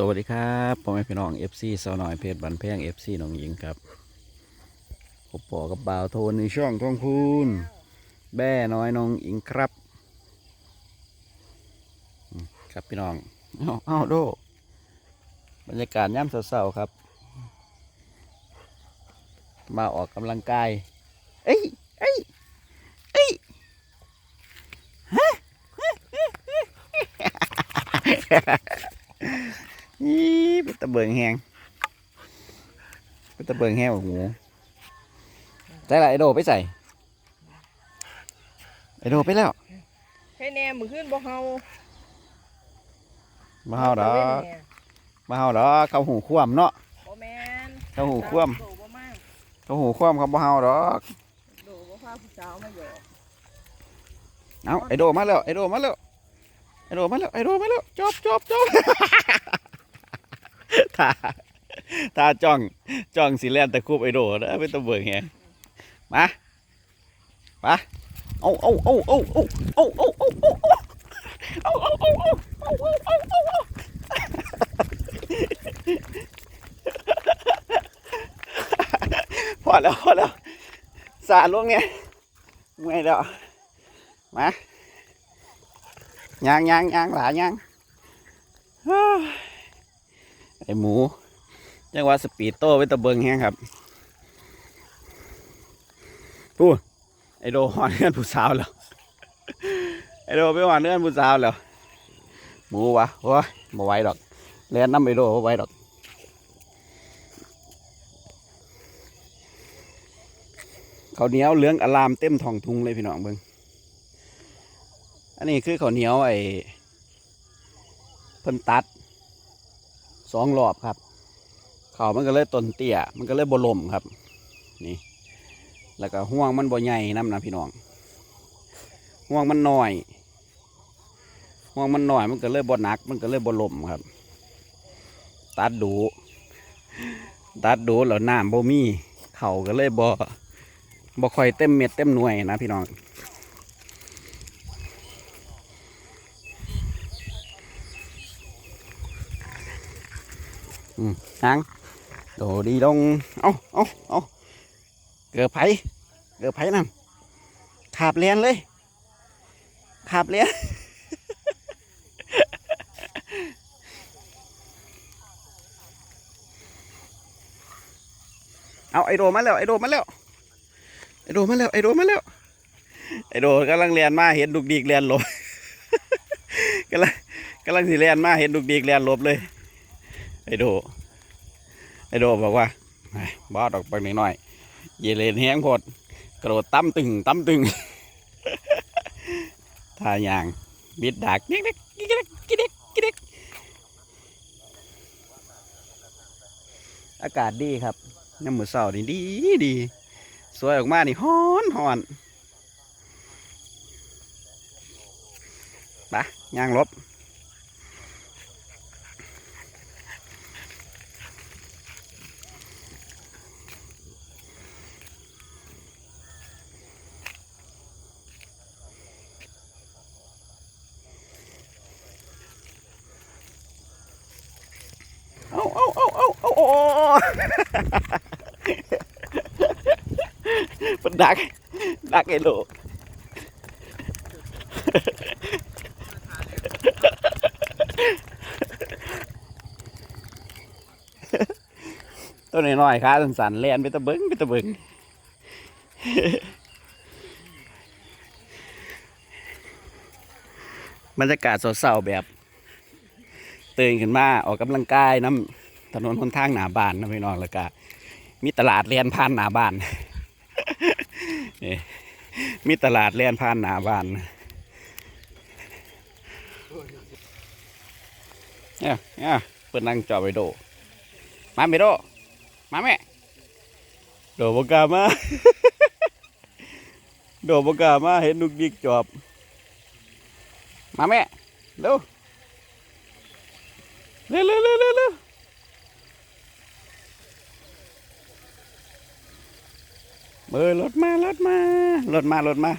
สวัสดีครับพ่อแม่พี่น้อง FC สาวน้อยเพชรบันแพง FC น้องหญิงครับผมปอกับบ่าวโทนในช่องทองพูนแบ่น้อยน้องอิงครับ ครับพี่น้องเอาเอาโดบรรยากาศย่ำเศร้าๆครับ มาออกกำลังกาย เอ้ยเอ้ยเอ้ยฮะอีเป็นตะเบิงแหงเป็นตะเบิงแหงของหมูใส่ละไอโดไปใส่ไอโดไปแล้วให้แน่มือขึ้นบ่เฮามาเฮาดอกแน่มาเฮาดอกเขาหูคว่ำเนาะบ่แม่นเขาหูคว่โดบ่มากำเขาหูคว่ำเขาบ่เฮาดอกโดบ่พาผู้สาวมาหยอกเอาไอโดมาแล้วไอโดมาแล้วไอโดมาแล้วไอโดมาแล้วจบจบจบ ตาตาจ้องจ้องสีแลนตะคุบไอโดนะเป็นตะเบิงแหงมามาเอาเอาเอาเอาเอาเอาเอาเอาเอาเอาเอาเอาเอาเอาเอาพอแล้วพอแล้วสาลงเนี่ยไม่แล้วมายางยางยางหลายางฮ่า ไอหมูจังหวะสปีดโต้ไว้ตะเบิงแฮงครับพูดไอโดหอนเงื่อนผู้สาวแล้วไอโดไปหอนเงื่อนผู้สาวแล้วหมูวะโอ้ยบไหวดอกเลียนน้ำไอโดบ่ไหวดอกข้าวเหนียวเหลืองอลามเต็มทองทุงเลยพี่น้องเบิงอันนี้คือข้าวเหนียวไอ้เพิ่นตัด สองรอบครับ เขามันก็เลยต้นเตี้ย มันก็เลยบลมครับ นี่ แล้วก็ห่วงมันบ่ใหญ่น้ำนะพี่น้อง ห่วงมันหน้อย ห่วงมันหน้อย มันก็เลยบ่หนัก มันก็เลยบ่ลมครับ ตัดดู ตัดดูแล้วน้ำบ่มี เข่าก็เลยบ่บ่ค่อยเต็มเม็ดเต็มหน่วยนะพี่น้อง อืมนังโดดีลงเอาเอาเอาเกือบไผเกือบไผนำขาบเลียนเลยขาบเลียนเอาไอโดมาแล้วไอโดมาแล้วไอโดมาแล้วไอโดมาแล้วไอโดกำลังเรียนมาเห็นดุกดีกเรียนหลบกำลังกำลังสิเรียนมาเห็นดุกดีกเรียนหลบเลย ไอโด ไอโดบอกว่าไอ้บอสออกไปหน่อยเยเลนแห้งโพดกระโดดตั้มตึงตั้มตึงท่าอย่างบิดดักกิ๊กเด็กกิ๊กเด็กกิ๊กเด็กกิ๊กเด็กอากาศดีครับน้ำมือเสานี่ดีดี สวยออกมานี่ฮ้อนฮ้อนไปะย่างลบเอาเอาเอาเอาเอาเอา มันดัก ดักไอ้โลกตัวน้อยๆขาสั่นๆแลนไปตะเบิงไปตะเบิงบรรยากาศสดเศร้าแบบ ตื่นขึ้นมาออกกำลังกายน้ำ ถนนหนทางหนาบ้านนะพี่น้องแล้วก็มีตลาดเลียนผ่านหนาบ้านนี่มีตลาดเลียนผ่านหนาบ้านเนี่ยเนี่ยเปิดนั่งจอไปโด มาไม่โด มาแม่โดบกามาโดบกามาเห็นลูกดิกจอบ มาแม่เร็วเร็วเร็วเร็ว เร็วเร็วเออรถมารถมารถมารถมา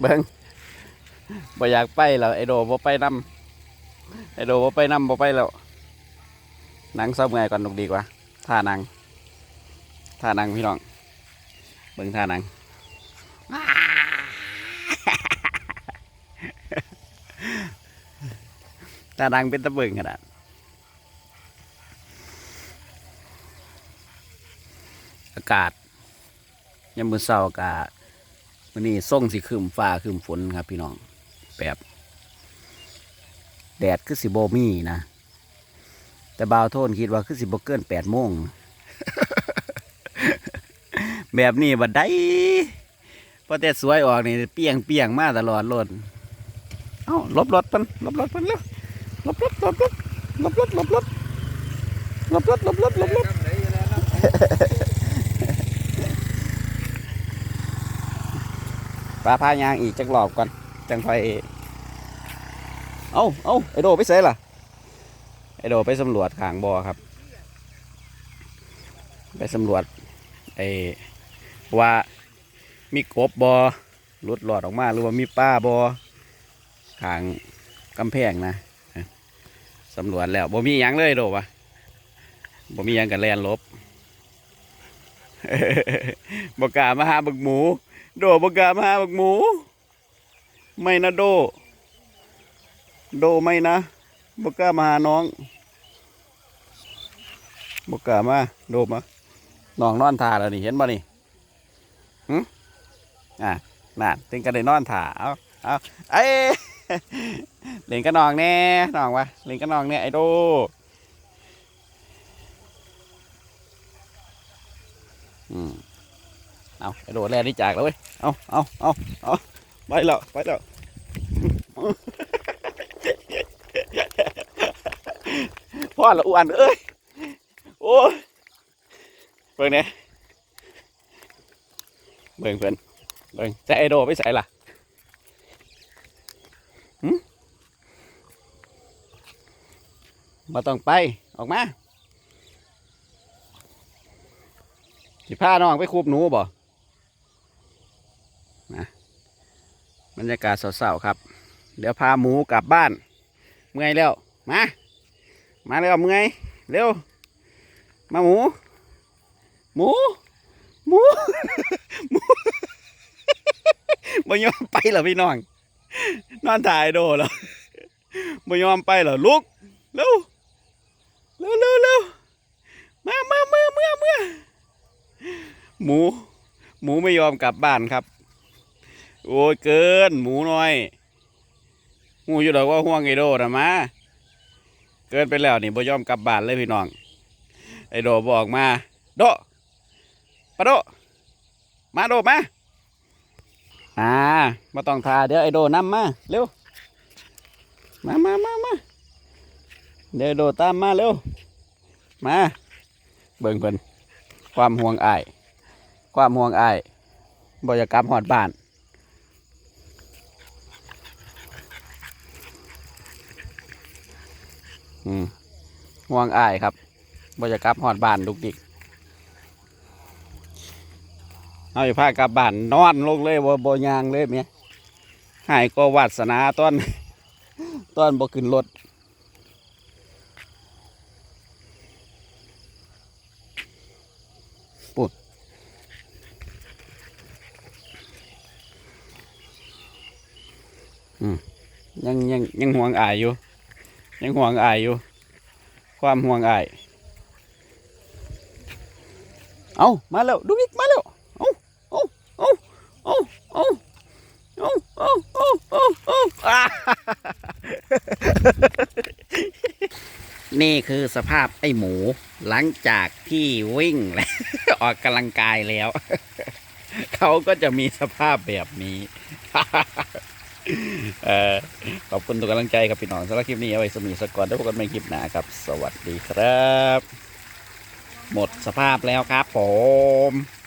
เบิ้งบ่อยากไปแล้วไอโดบ่ไปนำไอโดบ่ไปนำบ่ไปแล้วนั่งเศร้าเมื่อยก่อนลูกดีกว่าท่านังท่านังพี่น้องเบิ่งท่านังท่านังเป็นตะเบิ่งขนาด อากาศยามมื้อเช้าอากาศวันนี้ส่งสิครึมฟ้าครึมฝนครับ พี่น้องแบบแดดคือสิโบมีนะ แต่บ่าวโทนคิดว่าคือสิบเกินแปดโมงแบบนี้บัดได้พอแต่สวยออกนี่เปียงเปียงมาตลอดโลดเอ้าลบรถเพิ่นลบรถเพิ่นเร็วลบรถลบรถลบรถลบรถลบรถลบรถลบรถ ปลาพายางอีกจักรอบก่อน จังไฟเอาเอาไอโดไปเสล่ะ ไอโดไปสำรวจขางบ่อครับ ไปสำรวจไอว่ามีกบบอลุดหลอดออกมาหรือว่ามีป้าบอขางกำแพงนะสำรวจแล้วบ่มียังเลยโดวะบ่มียังกับแลนลบบกล้ามาหาบึกหมู โดบกามาหาบึกหมู ไม่นะโด โดไม่นะบกามาหาน้องบกามาโดมาน้องนอนท่าแล้วนี่เห็นบ่นี่หึอะน่นถึงกันได้นอนท่าเอาเอาเอ้ยเล่นกับน้องแน่น้องวะเล่นกับน้องแน่ไอโด อืม เอาไอโดดแลนนี่จากแล้วเว้ย เอาเอาเอาเอาไปแล้วไปแล้วพ่อละอ้วนเอ้ย โอ้เบิ่งเนี่ยเบิ่งเพิ่นเบิ่งจะไอโดไปใส่ล่ะหึมาต้องไปออกมาสิพาน้องไปคูบหนูบ่นะ บรรยากาศเศร้าๆครับ เดี๋ยวพาหมูกลับบ้าน เมื่อยแล้ว มา มาเร็วเมื่อยเร็ว มาหมู หมู หมู หมูบ่ยอมไปเหรอพี่น้อง นอนถ่ายโดเหรอบ่ยอมไปเหรอลุก เร็ว เร็วเร็วเร็วมามาเมื่อเมื่อเมื่อหมู หมูไม่ยอมกลับบ้านครับ โอ้ยเกิน หมูน้อยหูอยู่ดอกว่าห่วงไอโดนะมาเกินไปแล้วนี่บ่ยอมกลับบ้านเลยพี่น้อง ไอโดบอกมา โดปะโด มาโดมาอ่ามาต้องทาเดี๋ยวไอโดนำมาเร็วมามามามาเดี๋ยวโดตามมาเร็ว มา เบิ่งเพิ่นความห่วงอาย ความห่วงอายบ่อยากกลับหอดบ้าน อืมห่วงอายครับบ่จะกลับหอดบ้านดุกดิกเอาอยู่พากลับบ้านนอนลงเลยบ่บ่ยางเลยเมียหายก็วาสนาตอนตอนบ่ขึ้นรถปุ๊บยังยังยังห่วงอายอยู่ ยังห่วงอายอยู่ ความห่วงอาย เอามาแล้วดูอีกมาแล้ว เอาเอาเอาเอาเอาเอาเอาเอาเอาเอาอ่านี่คือสภาพไอ้หมู หลังจากที่วิ่งและออกกำลังกายแล้ว เขาก็จะมีสภาพแบบนี้ ขอบคุณทุกกำลังใจครับพี่น้องสำหรับคลิปนี้เอาไว้สมีสกก่อนแล้วพบกันใหม่คลิปหน้าครับ สวัสดีครับ หมดสภาพแล้วครับผม